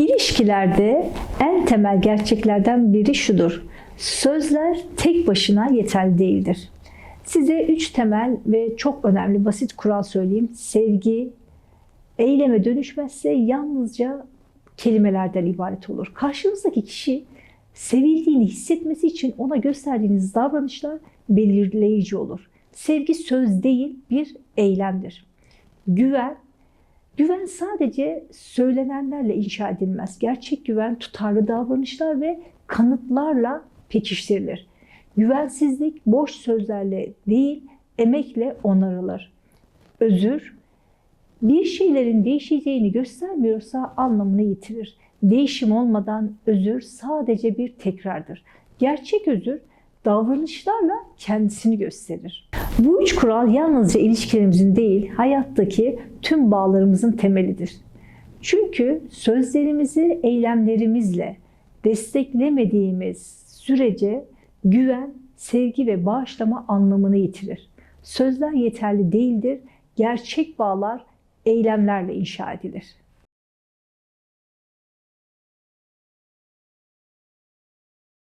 İlişkilerde en temel gerçeklerden biri şudur. Sözler tek başına yeterli değildir. Size üç temel ve çok önemli basit kural söyleyeyim. Sevgi, eyleme dönüşmezse yalnızca kelimelerden ibaret olur. Karşınızdaki kişi sevildiğini hissetmesi için ona gösterdiğiniz davranışlar belirleyici olur. Sevgi söz değil bir eylemdir. Güven, güven sadece söylenenlerle inşa edilmez. Gerçek güven tutarlı davranışlar ve kanıtlarla pekiştirilir. Güvensizlik boş sözlerle değil, emekle onarılır. Özür, bir şeylerin değişeceğini göstermiyorsa anlamını yitirir. Değişim olmadan özür sadece bir tekrardır. Gerçek özür davranışlarla kendisini gösterir. Bu üç kural yalnızca ilişkilerimizin değil, hayattaki tüm bağlarımızın temelidir. Çünkü sözlerimizi eylemlerimizle desteklemediğimiz sürece güven, sevgi ve bağışlama anlamını yitirir. Sözler yeterli değildir. Gerçek bağlar eylemlerle inşa edilir.